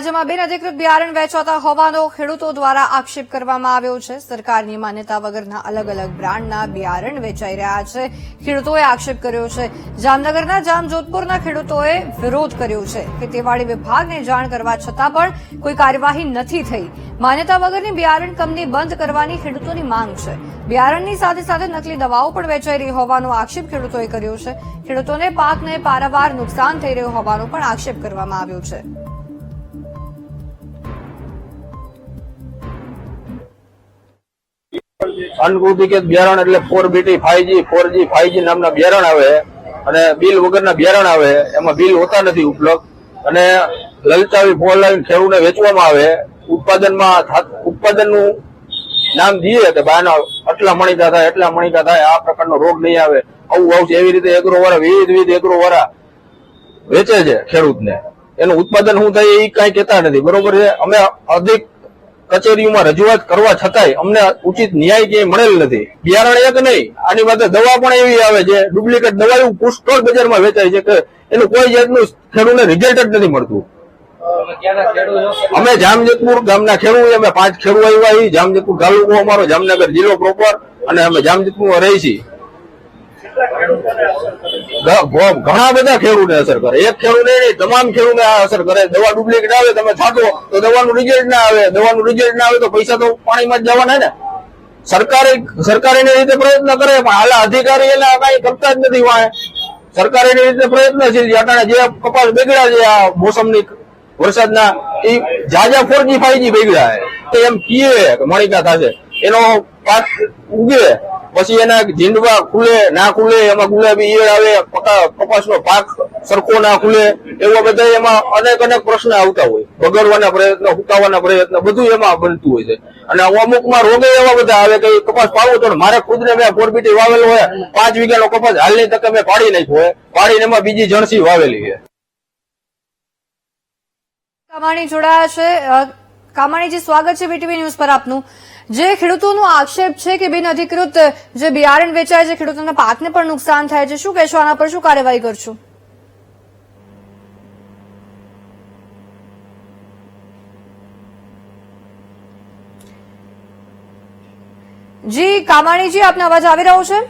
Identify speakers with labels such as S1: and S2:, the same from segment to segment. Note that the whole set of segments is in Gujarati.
S1: રાજ્યમાં બિનઅધિકૃત બિયારણ વેચાતા હોવાનો ખેડૂતો દ્વારા આક્ષેપ કરવામાં આવ્યો છે. સરકારની માન્યતા વગરના અલગ અલગ બ્રાન્ડના બિયારણ વેચાઈ રહ્યા છે. ખેડૂતોએ આક્ષેપ કર્યો છે. જામનગરના જામજોધપુરના ખેડૂતોએ વિરોધ કર્યો છે ખેતીવાડી વિભાગને જાણ કરવા છતાં પણ કોઈ કાર્યવાહી નથી થઈ. માન્યતા વગરની બિયારણ કંપની બંધ કરવાની ખેડૂતોની માંગ છે. બિયારણની સાથે સાથે નકલી દવાઓ પણ વેચાઈ રહી હોવાનો આક્ષેપ ખેડૂતોએ કર્યો છે. ખેડૂતોને પાકને પારાવાર નુકસાન થઈ રહ્યું હોવાનો પણ આક્ષેપ કરવામાં આવ્યો છે.
S2: અનકુતિકેત બિયારણ એટલે four BT five G four G five નામના બિયારણ આવે અને બિલ વગરના બિયારણ આવે, એમાં બિલ હોતા નથી ઉપલબ્ધ. અને લલચાવી ફોલાવીને ખેડૂતને વેચવામાં આવે, ઉત્પાદનમાં ઉત્પાદનનું નામ દઈએ કે બાયના આટલા મણિકા થાય, એટલા મણિકા થાય, આ પ્રકારનો રોગ નહીં આવે. આવું આવશે, એવી રીતે એગ્રો વાળા વિવિધ વિવિધ એગ્રો વાળા વેચે છે ખેડૂતને. એનું ઉત્પાદન શું થાય એ કઈ કહેતા નથી. બરોબર છે? અમે અધિક કચેરીઓમાં રજૂઆત કરવા છતાંય અમને ઉચિત ન્યાય ક્યાંય મળેલ નથી. બિયારણ એક નહીં, આની માટે દવા પણ એવી આવે છે, ડુપ્લિકેટ દવા એવું પુષ્કળ બજારમાં વેચાય છે કે એનું કોઈ જાતનું ખેડૂતને રિઝલ્ટ જ નથી મળતું. અમે જામજતપુર ગામના ખેડૂત અમે પાંચ ખેડૂત આવ્યા જામજતપુર તાલુકો અમારો જામનગર જિલ્લો પ્રોપર અને અમે જામજતપુર રહી છીએ. ઘણા બધા ખેડૂતને અસર કરે. એક ખેડૂતને નહીં, તમામ ખેડૂતને આ અસર કરે. દવા ડુપ્લિકેટ આવે, તમે છાંટો, તો દવાનું રિઝલ્ટ ના આવે. દવાનું રિઝલ્ટ ના આવે, તો પૈસા તો પાણીમાં જ જવાના ને. સરકારે સરકારે એની રીતે પ્રયત્ન કરે, પણ હાલ અધિકારી એના કઈ કરતા જ નથી વાય સરકારે એની રીતે પ્રયત્નશીલ છે. અટાણે જે કપાસ બગડ્યા છે, આ મોસમની વરસાદના એ જાજા ફોરજી ફાઈજી બગડ્યા તો એમ કીએ મણિકા થશે. એનો પાક ઉગે. પછી એના ઝીંડવા ખુલે, ના ખુલે, એમાં ગુલાબી, ઈયળ આવે કપાસનો પાક સરખો ના ખુલે, એવા બધા એમાં અનેક અનેક પ્રશ્ન આવતા હોય. બગડવાના પ્રયત્ન, હુકાવાના પ્રયત્ન બધું એમાં બનતું હોય છે. અને અમુકમાં રોગે એવા બધા આવે કે કપાસ પાડવો તો મારે ખુદને મેં ફોરબીટી વાવેલો હોય, પાંચ વીઘાનો કપાસ હાલની તકે મેં પાડી નાખ્યો હોય. પાડીને એમાં બીજી જણસી વાવેલી છે.
S1: કામાણી જોડાયા છે. કામાણીજી, સ્વાગત છે બીટીવી ન્યૂઝ પર આપનું. જે ખેડૂતોનો આક્ષેપ છે કે બિન અધિકૃત જે બિયારણ વેચાય છે, ખેડૂતોના પાકને પણ નુકસાન થાય છે. શું કહેશો? આના પર શું કાર્યવાહી કરશો? જી, કામાણીજી, આપનો અવાજ આવી રહ્યો છે?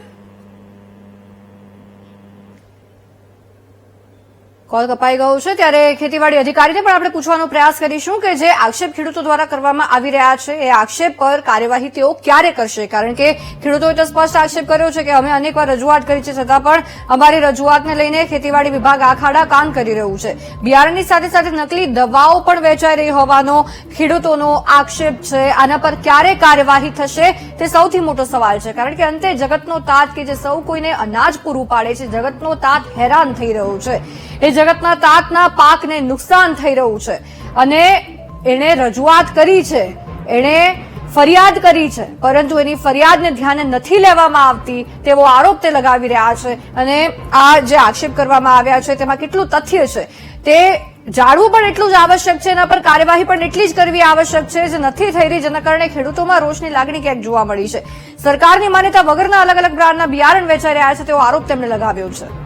S1: કોલ કપાઈ ગયો છે ત્યારે ખેતીવાડી અધિકારીને પણ આપણે પૂછવાનો પ્રયાસ કરીશું કે જે આક્ષેપ ખેડૂતો દ્વારા કરવામાં આવી રહ્યા છે, એ આક્ષેપ પર કાર્યવાહી તેઓ ક્યારે કરશે? કારણ કે ખેડૂતોએ તો સ્પષ્ટ આક્ષેપ કર્યો છે કે અમે અનેકવાર રજૂઆત કરી છે, છતાં પણ અમારી રજૂઆતને લઈને ખેતીવાડી વિભાગ આખાડા કામ કરી રહ્યું છે. બિયારણની સાથે સાથે નકલી દવાઓ પણ વેચાઈ રહી હોવાનો ખેડૂતોનો આક્ષેપ છે. આના પર ક્યારે કાર્યવાહી થશે તે સૌથી મોટો સવાલ છે. કારણ કે અંતે જગતનો તાત કે જે સૌ કોઈને અનાજ પૂરું પાડે છે, જગતનો તાત હેરાન થઈ રહ્યો છે. એ જગતના તાતના પાકને નુકસાન થઈ રહ્યું છે. અને એણે રજૂઆત કરી છે. એણે ફરિયાદ કરી છે. પરંતુ એની ફરિયાદને ધ્યાને નથી લેવામાં આવતી તેવો આરોપ તે લગાવી રહ્યા છે. અને આ જે આક્ષેપ કરવામાં આવ્યા છે તેમાં કેટલું તથ્ય છે. તે જાણવું પણ એટલું જ આવશ્યક છે. એના પર કાર્યવાહી પણ એટલી જ કરવી આવશ્યક છે જે નથી થઈ રહી, જેના કારણે ખેડૂતોમાં રોષની લાગણી ક્યાંક જોવા મળી છે. સરકારની માન્યતા વગરના અલગ અલગ બ્રાન્ડના બિયારણ વેચાઈ રહ્યા છે તેવો આરોપ તેમણે લગાવ્યો છે.